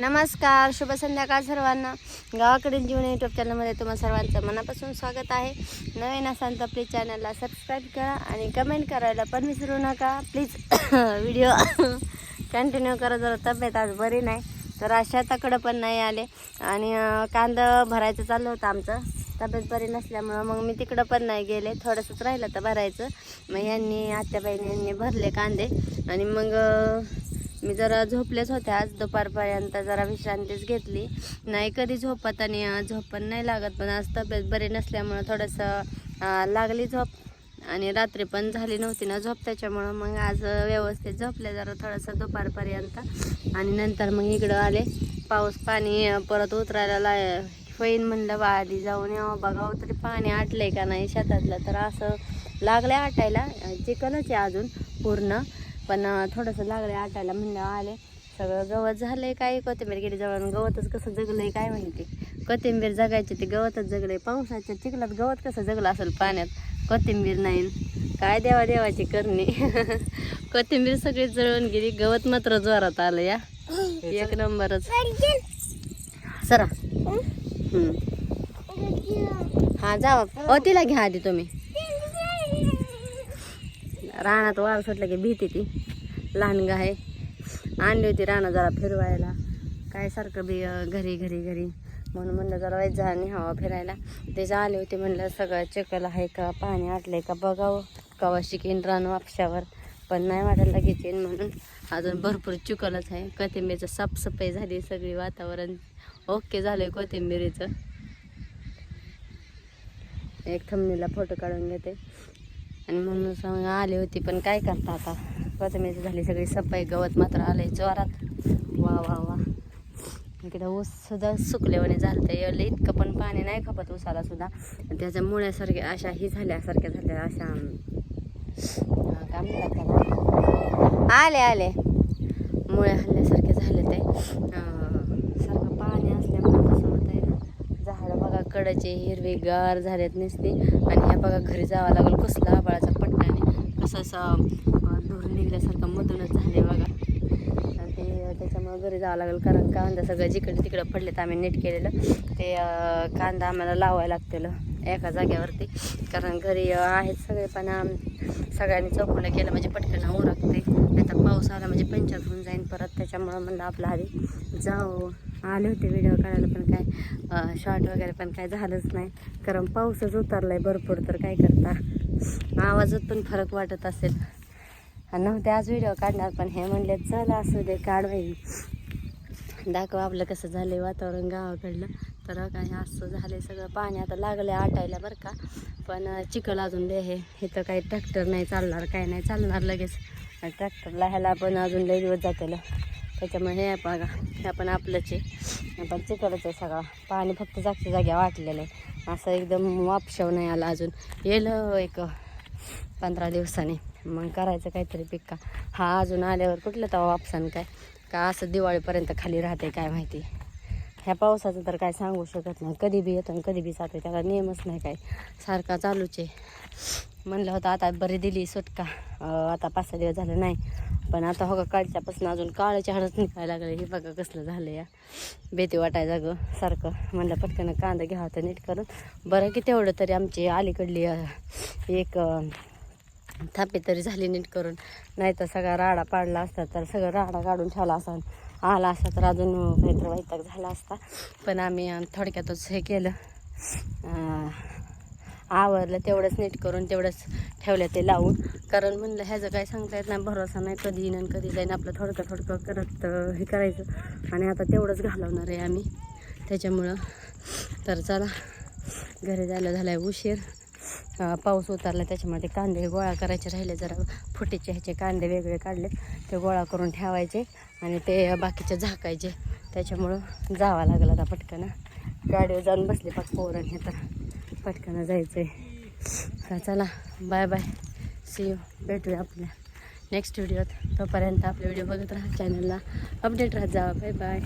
नमस्कार शुभ संध्याकाळ सर्वांना. गावाकडील जीवन यूट्यूब चॅनलमध्ये तुम्हा सर्वांचं मनापासून स्वागत आहे. नवीन असाल तर प्लीज चॅनलला सबस्क्राईब करा आणि कमेंट करायला पण विसरू नका. प्लीज व्हिडिओ कंटिन्यू करा जरा तब्येत आज बरी नाही तर आज शेताकडं पण नाही आले. आणि अं, कांदा भरायचं चाललं होतं आमचं. तब्येत बरी नसल्यामुळं मग मी तिकडं पण नाही गेले. थोडंसंच राहिलं तर भरायचं. मग यांनी आत्याबाईंनी यांनी भरले कांदे. आणि मग मी जरा झोपलेच होते आज दुपारपर्यंत जरा विश्रांतीच घेतली. नाही कधी झोपत आणि झोप पण नाही लागत पण आज तब्येत बरी नसल्यामुळं थोडंसं लागली झोप. आणि रात्री पण झाली नव्हती ना झोप त्याच्यामुळं मग आज व्यवस्थित झोपले जरा थोडंसं दुपारपर्यंत. आणि नंतर मग इकडं आले. पाऊस पाणी परत उतरायला लाय होईन म्हणलं बा आधी जाऊन यावं बघावं तरी पाणी आटलंय का नाही शेतातलं. तर असं लागलं आटायला. चिकनच आहे अजून पूर्ण. पण थोडंसं लागलं आटायला म्हणलं आले. सगळं गवत झालंय काय कोथिंबीर गेली जवळ गवतच कसं जगलंय काय माहिती. कोथिंबीर जगायची ते गवतच जगलंय. पावसाच्या चिखलात गवत कसं जगलं असेल पाण्यात? कोथिंबीर नाही. काय देवा देवाची करणी. कोथिंबीर सगळी जळून गेली. गवत मात्र जोरात आलं या. एक नंबरच. सरा. हम्म. हा. जावा. ओ तिला घ्या आधी तुम्ही. रानात वार सुटलं की भीती ती. लहान गाय आणली होती राणा जरा फिरवायला. काय सारखं बी घरी घरी घरी. म्हणून म्हणलं जरा वाईट झालं हवा फिरायला. ते आले होते म्हणलं सगळं चकल आहे का पाणी आटलंय का बघावं. कवा शिकेन रान वापशावर पण नाही वाटायला लगेच येईन म्हणून. अजून भरपूर चिखलच आहे. कोथिंबीरचं साफसफाई झाली सगळी वातावरण. ओके झालंय कोथिंबीरीचं. एक थंबनीला फोटो काढून घेते. आणि म्हणून सांग आले होती पण काय करता आता? कोथिंबीरची झाली सगळी सफाई गवत मात्र आलंय जोरात. वा वा वा. इकडं ऊस सुद्धा सुकलेवाने झालं तर इतकं पण पाणी नाही खपत ऊसाला सुद्धा. त्याच्या मुळ्यासारख्या अशा ही झाल्यासारख्या झाल्या अशा काम काय म्हणतात त्याला. आले आले. मुळे हल्ल्यासारखे झाले ते अं, सारखं पाणी असल्यामुळे कसं होतंय ना झाडं बघा कडचे हिरवेगार झालेत नसते. आणि ह्या बघा घरी जावं लागेल कसला आबाळाचा पट्ट्याने कसं असं अं, धूर निघल्यासारखं मधूनच झाले बघा. ते त्याच्यामुळे घरी जावं लागेल कारण कांदा सगळं जिकडे तिकडं पडलेत आम्ही नीट केलेलं. ते कांदा आम्हाला लावायला लागतेलं एका जाग्यावरती कारण घरी आहेत सगळे पण सगळ्यांनी चौकलं केलं म्हणजे पटकन उरकते नाही. तर पाऊस आला म्हणजे पंचर होऊन जाईन परत. त्याच्यामुळं म्हणलं आपलं आधी जाऊ आले होते व्हिडिओ काढायला पण काय शॉर्ट वगैरे पण काय झालंच नाही. कारण पाऊसच उतरलाय भरपूर तर काय करता? आवाजात पण फरक वाटत असेल. नव्हते आज व्हिडिओ काढणार पण हे म्हणले चल असू दे काढवाई दाखव आपलं कसं झालंय वातावरण गावाकडलं. तर काय असं झालंय सगळं. पाणी आता लागलंय आटायला बरं का. पण चिखल अजून दे हे. इथं काही ट्रॅक्टर नाही चालणार काय नाही चालणार लगेच. ट्रॅक्टरला ह्याला पण अजून लय दिवस जातेलं त्याच्यामुळे हे बघा हे आपण आपलंच आहे. आपण चिखलच आहे सगळं. पाणी फक्त जागच्या जाग्या वाटलेलं आहे. असं एकदम वापशाव नाही आला अजून. येईल एक पंधरा दिवसांनी. मग करायचं काहीतरी पिक्का. हा अजून आल्यावर कुठलं तवा वापसान काय? का असं दिवाळीपर्यंत खाली राहते काय माहिती? ह्या पावसाचं तर काय सांगू शकत नाही. कधी बी येतो आणि कधी बी जातो. त्याला नियमच नाही काय. सारखा चालूच आहे. म्हणलं होतं आता बरी दिली सुटका. आता पाच सहा दिवस झालं नाही. पण आता हो का काळच्यापासून अजून काळ्याच्या हळद निघायला लागले हे बघा कसलं झालं या. भीती वाटायला ग सारखं. म्हणलं पटकन कांदा घ्यावा तर नीट करून. बरं की तेवढं तरी आमची अलीकडली एक थापी तरी झाली नीट करून. नाही तर सगळा राडा पाडला असता तर सगळं राडा काढून ठेवला असा. आला असता तर अजून काहीतरी वैताग झाला असता. पण आम्ही थोडक्यातच हे केलं. आवरलं तेवढंच नीट करून तेवढंच ठेवलं ते लावून. कारण म्हणलं ह्याचं काय सांगता येत नाही भरोसा नाही कधी येईन आणि कधी जाईन. आपलं थोडकं थोडकं करत हे करायचं. आणि आता तेवढंच घालवणार आहे आम्ही. त्याच्यामुळं तर चला घरी जायला झाला आहे उशीर पाऊस उतरला त्याच्यामध्ये कांदे गोळा करायचे राहिले जरा फुटीचे ह्याचे कांदे वेगळे काढले ते गोळा करून ठेवायचे आणि ते बाकीचे झाकायचे. त्याच्यामुळं जावं लागलं आता पटकन. गाडीवर जाऊन बसले पाक पोरण हे तर. पटकन जायचं आहे चला बाय बाय सी यू भेटूया आपल्या नेक्स्ट व्हिडिओत तोपर्यंत आपले व्हिडिओ बघत राहा चॅनलला अपडेट राहत जावा. Bye bye